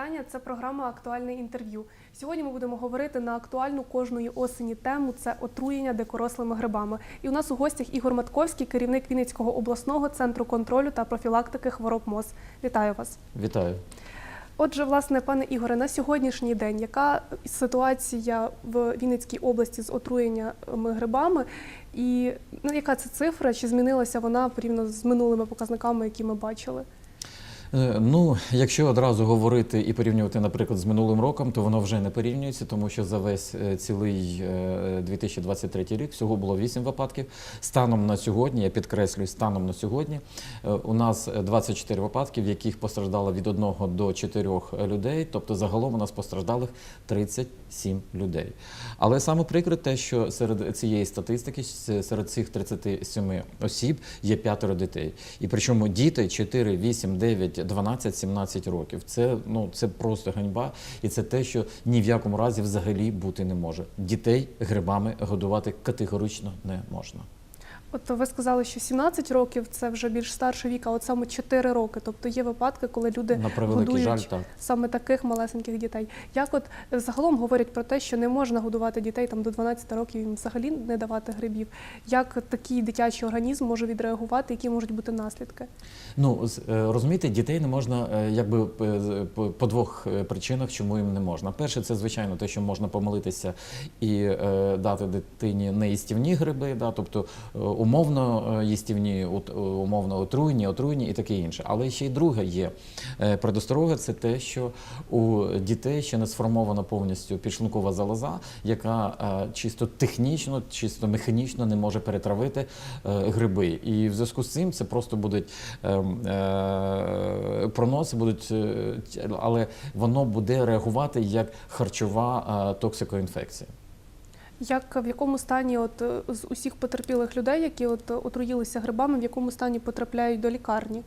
вітання. Це програма Актуальне інтерв'ю. Сьогодні ми будемо говорити на актуальну кожної осені тему це отруєння дикорослими грибами. І у нас у гостях Ігор Матковський, керівник Вінницького обласного центру контролю та профілактики хвороб МОЗ. Вітаю вас. Вітаю. Отже, власне, пане Ігоре, на сьогоднішній день яка ситуація в Вінницькій області з отруєннями грибами, і ну, яка це цифра? Чи змінилася вона порівняно з минулими показниками, які ми бачили? Е, Ну, якщо одразу говорити і порівнювати, наприклад, з минулим роком, то воно вже не порівнюється, тому що за весь е, цілий е, 2023 рік всього було 8 випадків. Станом на сьогодні, я підкреслюю, станом на сьогодні е, у нас 24 випадки, в яких постраждало від 1 до 4 людей, тобто загалом у нас постраждалих 37 людей. Але саме прикре те, що серед цієї статистики, серед цих 37 осіб є п'ятеро дітей. І причому діти 4, 8, 9, 12, 17 років. Це, ну, це просто ганьба, і це те, що ні в якому разі взагалі бути не може. Дітей грибами годувати категорично не можна. От ви сказали, що 17 років це вже більш старший вік, а от саме 4 роки. Тобто є випадки, коли люди На годують жаль, так. саме таких малесеньких дітей. Як от е, загалом говорять про те, що не можна годувати дітей там до 12 років їм взагалі не давати грибів. Як такий дитячий організм може відреагувати, які можуть бути наслідки? Ну е, розумієте, дітей не можна е, якби з- по, двох е, причинах, чому їм не можна. Перше, це звичайно те, що можна помилитися і е, дати дитині неїстівні гриби, да, тобто е, умовно е, їстівні, е, умовно отруйні, отруйні і таке інше. Але ще й друге є е, предосторога, це те, що у дітей ще не сформована повністю підшлункова залоза, яка чисто технічно, чисто механічно не може перетравити гриби. І в зв'язку з цим це просто будуть е, е, проноси, будуть, але воно буде реагувати як харчова токсикоінфекція. Як в якому стані от е, з усіх потерпілих людей, які от е, отруїлися грибами, в якому стані потрапляють до лікарні?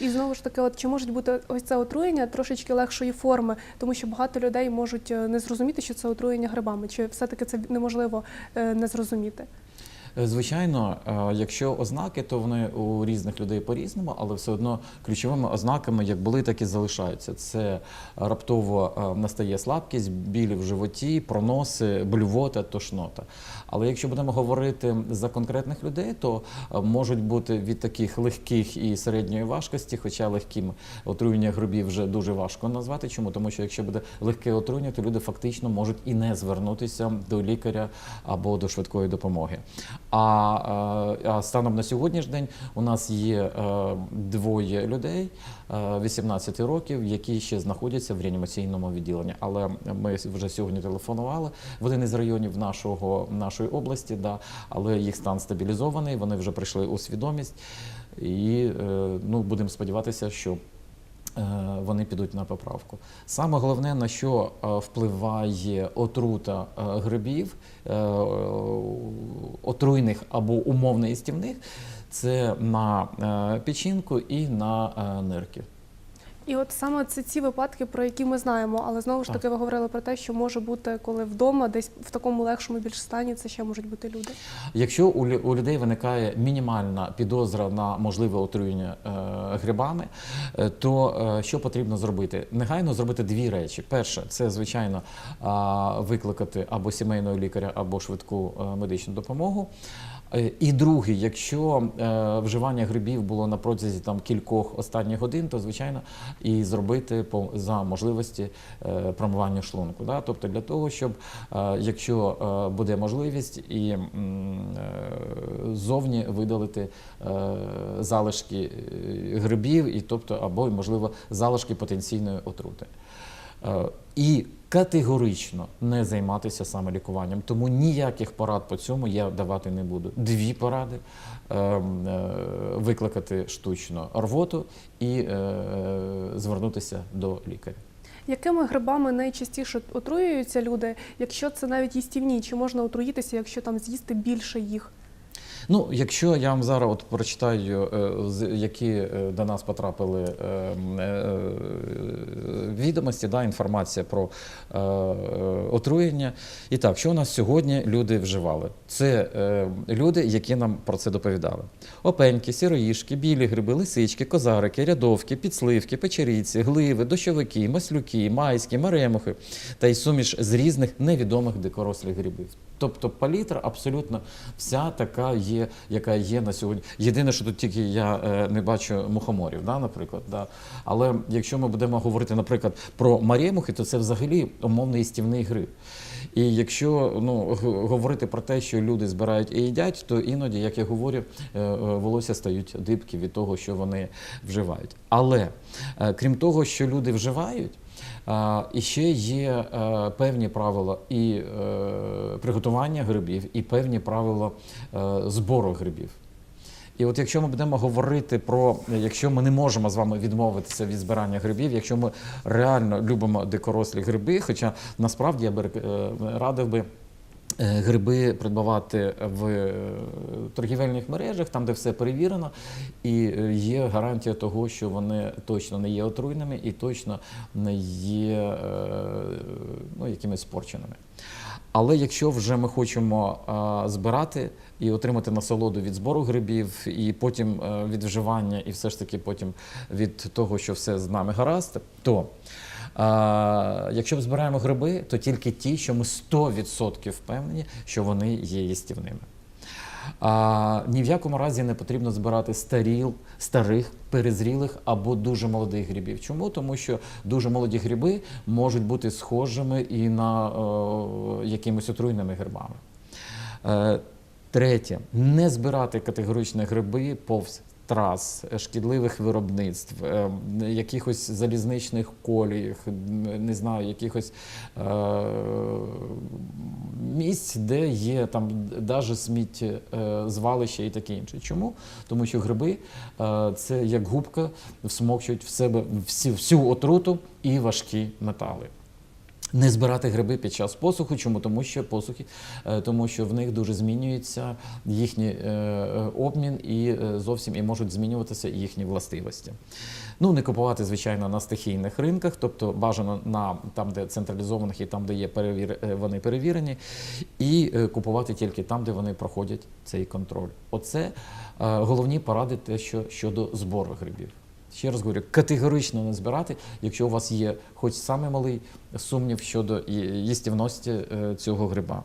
І знову ж таки, от чи можуть бути ось це отруєння трошечки легшої форми, тому що багато людей можуть е, не зрозуміти, що це отруєння грибами, чи все-таки це неможливо не зрозуміти? Е, Звичайно, е, якщо ознаки, то вони у різних людей по-різному, але все одно ключовими ознаками як були, так і залишаються. Це раптово е, настає слабкість, білі в животі, проноси, блювота, тошнота. Але якщо будемо говорити за конкретних людей, то можуть бути від таких легких і середньої важкості, хоча легким отруєння грубів вже дуже важко назвати. Чому? Тому що якщо буде легке отруєння, то люди фактично можуть і не звернутися до лікаря або до швидкої допомоги. А, е, а станом на сьогоднішній день у нас є е, двоє людей е, 18 років, які ще знаходяться в реанімаційному відділенні. Але ми вже сьогодні телефонували в один із районів нашого нашої області, да, але їх стан стабілізований. Вони вже прийшли у свідомість, і е, ну будемо сподіватися, що. Е, Вони підуть на поправку. Саме головне, на що е, впливає отрута е, грибів, отруйних або умовно істівних, це на печінку і на нирки. І от саме це ці випадки, про які ми знаємо, але знову ж Так. таки ви говорили про те, що може бути, коли вдома, десь в такому легшому більш стані, це ще можуть бути люди. Якщо у, у людей виникає мінімальна підозра на можливе отруєння е, грибами, е, то е, що потрібно зробити? Негайно зробити дві речі. Перше, це звичайно а, викликати або сімейного лікаря, або швидку е, медичну допомогу. Е, І друге, якщо е, вживання грибів було на протязі там кількох останніх годин, то звичайно і зробити по за можливості е, промивання шлунку. Да? Тобто для того, щоб е, якщо е, буде можливість і е, зовні видалити е, залишки е, грибів, і тобто або можливо залишки потенційної отрути. Е, І категорично не займатися самолікуванням, тому ніяких порад по цьому я давати не буду. Дві поради: ем, е, викликати штучно рвоту і е, звернутися до лікаря. Якими грибами найчастіше отруюються люди, якщо це навіть їстівні, чи можна отруїтися, якщо там з'їсти більше їх? Ну, якщо я вам зараз от прочитаю, е, які е, до нас потрапили е, м, е, відомості, да, інформація про отруєння. І так, що у нас сьогодні люди вживали? Це люди, які нам про це доповідали: опеньки, сіроїшки, білі гриби, лисички, козарики, рядовки, підсливки, печеріці, гливи, дощовики, маслюки, майські, маремухи та й суміш з різних невідомих дикорослих грибів. Тобто палітра абсолютно вся така є, яка є на сьогодні. Єдине, що тут тільки я е, не бачу мухоморів, да, наприклад. Да. Але якщо ми будемо говорити, наприклад, про марємухи, то це взагалі умовний їстівний гриб. І якщо ну, говорити про те, що люди збирають і їдять, то іноді, як я говорю, е, е, волосся стають дибки від того, що вони вживають. Але крім того, що люди вживають, І ще є е, певні правила і е, приготування грибів, і певні правила е, збору грибів. І от якщо ми будемо говорити про, якщо ми не можемо з вами відмовитися від збирання грибів, якщо ми реально любимо дикорослі гриби, хоча насправді я б радив би. Е, Гриби придбавати в е, торгівельних мережах, там, де все перевірено, і е, є гарантія того, що вони точно не є отруйними і точно не є ну, якимись спорченими. Але якщо вже ми хочемо збирати і отримати насолоду від збору грибів, і потім від вживання, і все ж таки потім від того, що все з нами гаразд, то е, якщо ми збираємо гриби, то тільки ті, що ми 100% впевнені, що вони є їстівними. А, ні в якому разі не потрібно збирати старіл, старих, перезрілих або дуже молодих грибів. Чому? Тому що дуже молоді гриби можуть бути схожими і на е, якимись отруйними грибами. Е, третє, не збирати категоричні гриби повз трас, е, шкідливих виробництв, е, якихось залізничних коліїв, не знаю, якихось е, місць, де є там навіть сміттєзвалище і таке інше. Чому? Тому що гриби е, це як губка всмокчують в себе всю, всю отруту і важкі метали. Не збирати гриби під час посуху. Чому? Тому що посухи, е, тому що в них дуже змінюється їхній е, е, обмін і зовсім і можуть змінюватися їхні властивості. Ну, не купувати, звичайно, на стихійних ринках, тобто бажано на там, де централізованих і там, де є перевір... вони перевірені, і купувати тільки там, де вони проходять цей контроль. Оце головні поради те, що щодо збору грибів. Ще раз говорю, категорично не збирати, якщо у вас є хоч самий малий сумнів щодо їстівності е, цього гриба.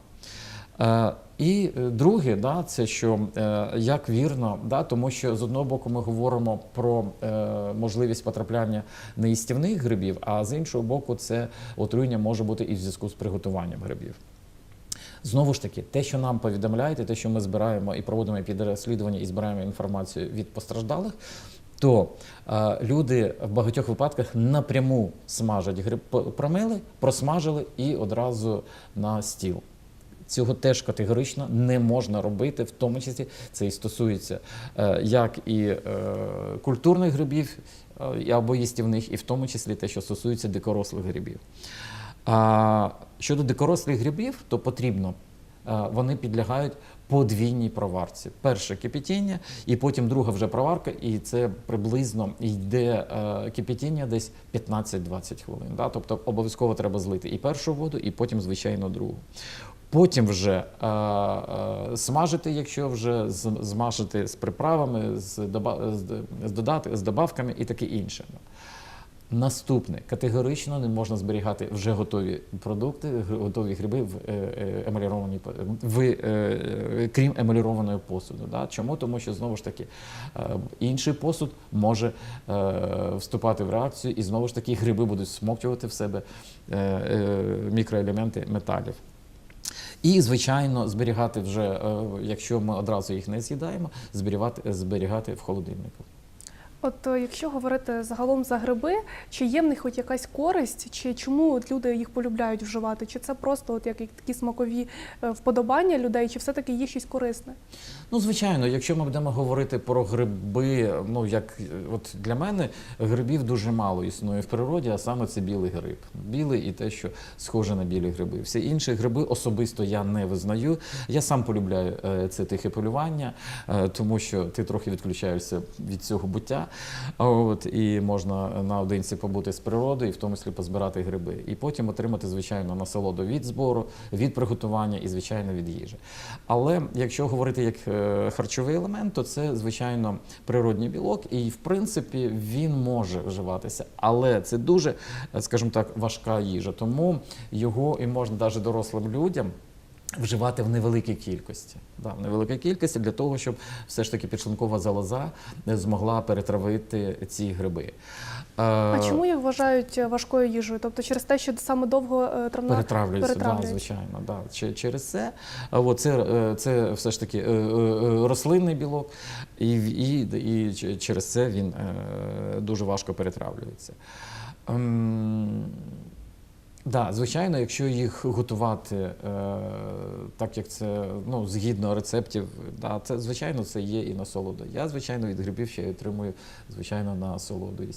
Е, І е, друге, да, це що як вірно, да, тому що з одного боку ми говоримо про можливість потрапляння неїстівних грибів, а з іншого боку, це отруєння може бути і в зв'язку з приготуванням грибів. Знову ж таки, те, що нам повідомляють, і те, що ми збираємо і проводимо підрозслідування і збираємо інформацію від постраждалих, то е, люди в багатьох випадках напряму смажать гриб, промили, просмажили і одразу на стіл. Цього теж категорично не можна робити, в тому числі це і стосується е, як і е, культурних грибів е, або їстівних, і в тому числі те, що стосується дикорослих грибів. А щодо дикорослих грибів, то потрібно, е, вони підлягають подвійній проварці. Перше кипятіння, і потім друга вже проварка, і це приблизно йде е, кипятіння десь 15-20 хвилин. Да? Тобто обов'язково треба злити і першу воду, і потім, звичайно, другу. Потім вже е, е, смажити, якщо вже змажити з приправами, з, доба, з, з, додати, з добавками і таке інше. Наступне категорично не можна зберігати вже готові продукти, готові гриби в е, е, емалірованій в е, крім емалірованої посуду. Да? Чому? Тому що знову ж таки інший посуд може вступати в реакцію, і знову ж таки гриби будуть смоктувати в себе мікроелементи металів. І, звичайно, зберігати вже, якщо ми одразу їх не з'їдаємо, зберігати, зберігати в холодильнику. От е, якщо говорити загалом за гриби, чи є в них хоч якась користь, чи чому люди їх полюбляють вживати? Чи це просто от як такі смакові е, вподобання людей, чи все-таки є щось корисне? Ну, звичайно, якщо ми будемо говорити про гриби, ну як от для мене грибів дуже мало існує в природі, а саме це білий гриб. Білий і те, що схоже на білі гриби. Всі інші гриби особисто я не визнаю. Я сам полюбляю е, це тихе полювання, тому що ти трохи відключаєшся від цього буття. От і можна наодинці побути з природою, і в тому числі позбирати гриби, і потім отримати звичайно насолоду від збору, від приготування і звичайно від їжі. Але якщо говорити як е, харчовий елемент, то це звичайно природній білок, і в принципі він може вживатися, але це дуже, е, скажімо так, важка їжа. Тому його і можна навіть дорослим людям. Вживати в невеликій кількості, да, в невеликій кількості для того, щоб все ж таки підшлункова залоза не змогла перетравити ці гриби. А Е, чому їх вважають е, важкою їжею? Тобто через те, що саме довго е, травна Перетравлюється, да, звичайно. Да. Через це, а от це, це все ж таки рослинний білок, і, і, і через це він дуже важко перетравлюється. Да, звичайно, якщо їх готувати е, так, як це ну, згідно рецептів, да, це звичайно це є і насолода. Я, звичайно, від грибів ще отримую звичайно насолоду і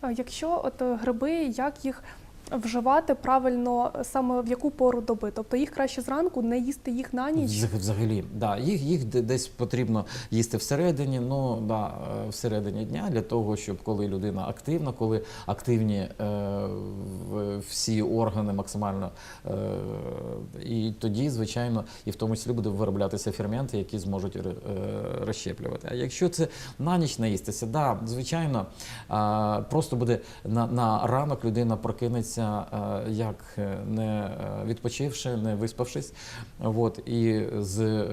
А Якщо от гриби, як їх вживати правильно е, саме в яку пору доби? Тобто їх краще зранку, не їсти їх на ніч. Взагалі, да, їх, їх десь потрібно їсти всередині, ну да, е, всередині дня для того, щоб коли людина активна, коли активні е, всі органи максимально, е, і тоді, звичайно, і в тому числі буде вироблятися ферменти, які зможуть е, розщеплювати. А якщо це на ніч наїстися, да, звичайно, е, просто буде на, на ранок людина прокинеться, е, як е, не е, відпочивши, не виспавшись, от, і з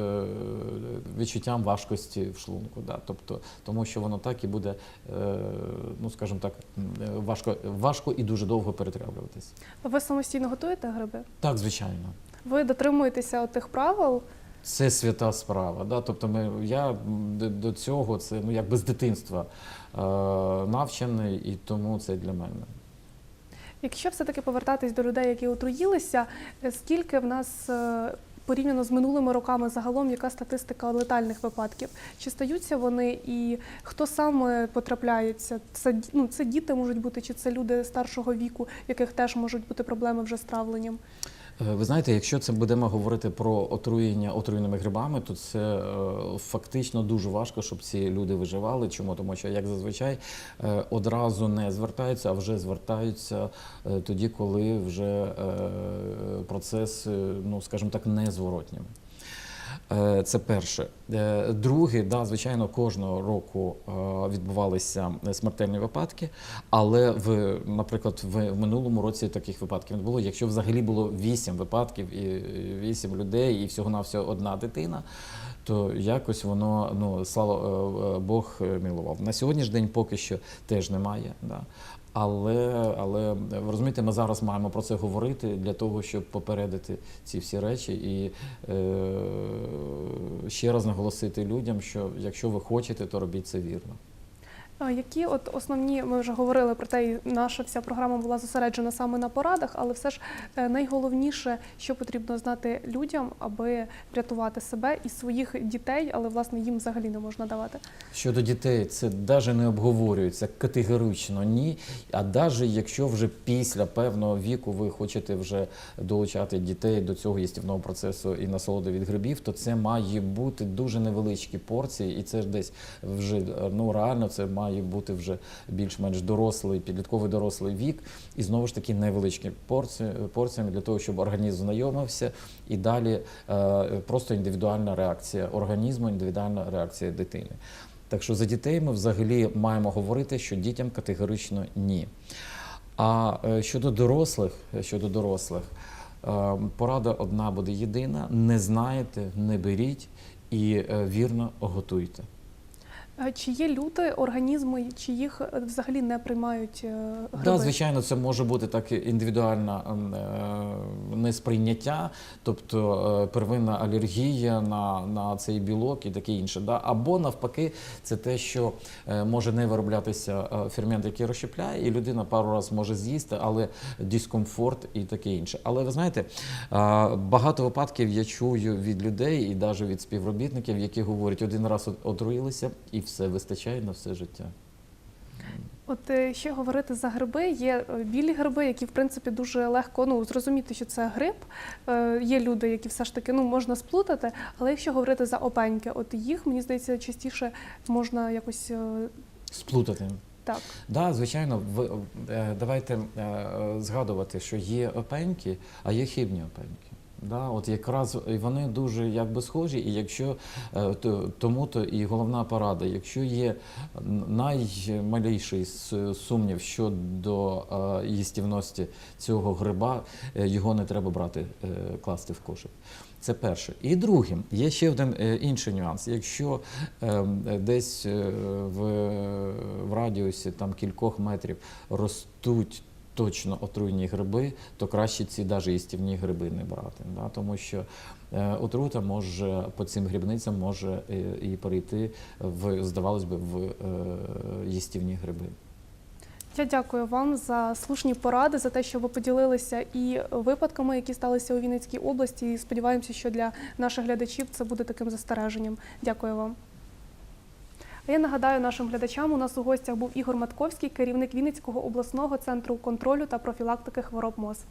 відчуттям важкості в шлунку. Да, тобто, тому що воно так і буде, ну скажімо так, важко, важко і дуже довго перетравлюватись. Ви самостійно готуєте гриби? Так, звичайно. Ви дотримуєтеся тих правил? Це свята справа. Да? Тобто ми, я до, до цього це ну, якби з дитинства е, навчений, і тому це для мене. Якщо все-таки повертатись до людей, які отруїлися, е, скільки в нас е, порівняно з минулими роками загалом, яка статистика летальних випадків? Чи стаються вони і хто саме потрапляється? Це ну, це діти можуть бути, чи це люди старшого віку, в яких теж можуть бути проблеми вже з травленням? Е, Ви знаєте, якщо це будемо говорити про отруєння отруєними грибами, то це е, фактично дуже важко, щоб ці люди виживали. Чому? Тому що, як зазвичай, е, одразу не звертаються, а вже звертаються тоді, коли вже процес, ну скажімо так, незворотнім. Е, Це перше. Е, Друге, да, звичайно, кожного року е, відбувалися смертельні випадки, але в, наприклад, в, минулому році таких випадків не було. Якщо взагалі було вісім випадків і вісім людей, і всього на всього одна дитина. То якось воно, ну слава Бог милував. На сьогоднішній день поки що теж немає. Да. Але, але ви розумієте, ми зараз маємо про це говорити для того, щоб попередити ці всі речі і е, ще раз наголосити людям, що якщо ви хочете, то робіть це вірно. Які от основні, ми вже говорили про те, і наша вся програма була зосереджена саме на порадах, але все ж е, найголовніше, що потрібно знати людям, аби врятувати себе і своїх дітей, але власне їм взагалі не можна давати. Щодо дітей, це навіть не обговорюється категорично ні. А навіть якщо вже після певного віку ви хочете вже долучати дітей до цього їстівного процесу і насолоди від грибів, то це має бути дуже невеличкі порції, і це ж десь вже ну реально це має бути вже більш-менш дорослий, підлітковий дорослий вік, і знову ж таки невеличкі порції порціями для того, щоб організм знайомився, і далі е, просто індивідуальна реакція організму, індивідуальна реакція дитини. Так що за дітей ми взагалі маємо говорити, що дітям категорично ні. А е, щодо дорослих, щодо дорослих, е, порада одна буде єдина: не знаєте, не беріть і вірно готуйте. Е, Чи є люди, організми, чи їх е, взагалі не приймають е, гриби? Да, звичайно, це може бути так індивідуальне несприйняття, тобто первинна алергія на, на цей білок і таке інше. Да? Або навпаки, це те, що може не вироблятися фермент, який розщепляє, і людина пару разів може з'їсти, але дискомфорт і таке інше. Але ви знаєте, багато випадків я чую від людей і навіть від співробітників, які говорять, один раз отруїлися і все вистачає на все життя. От е, ще говорити за гриби. Є е, білі гриби, які в принципі дуже легко ну зрозуміти, що це гриб. Е, Є люди, які все ж таки ну можна сплутати. Але якщо говорити за опеньки, от їх мені здається частіше можна якось е, Сплутати. так. Да, звичайно, давайте згадувати, що є опеньки, а є хибні опеньки. Да, от якраз вони дуже якби схожі, і якщо е, то, тому то і головна порада, якщо є наймаліший сумнів щодо е, їстівності цього гриба, е, його не треба брати, класти в кошик. Це перше. І друге, є ще один інший нюанс. Якщо десь в радіусі там кількох метрів ростуть точно отруйні гриби, то краще ці навіть їстівні гриби не брати. Да? Тому що е, отрута може по цим грибницям може е, і перейти в, здавалось би, в е, їстівні гриби. Я дякую вам за слушні поради, за те, що ви поділилися і випадками, які сталися у Вінницькій області. І сподіваємося, що для наших глядачів це буде таким застереженням. Дякую вам. А я нагадаю нашим глядачам, у нас у гостях був Ігор Матковський, керівник Вінницького обласного центру контролю та профілактики хвороб МОЗ.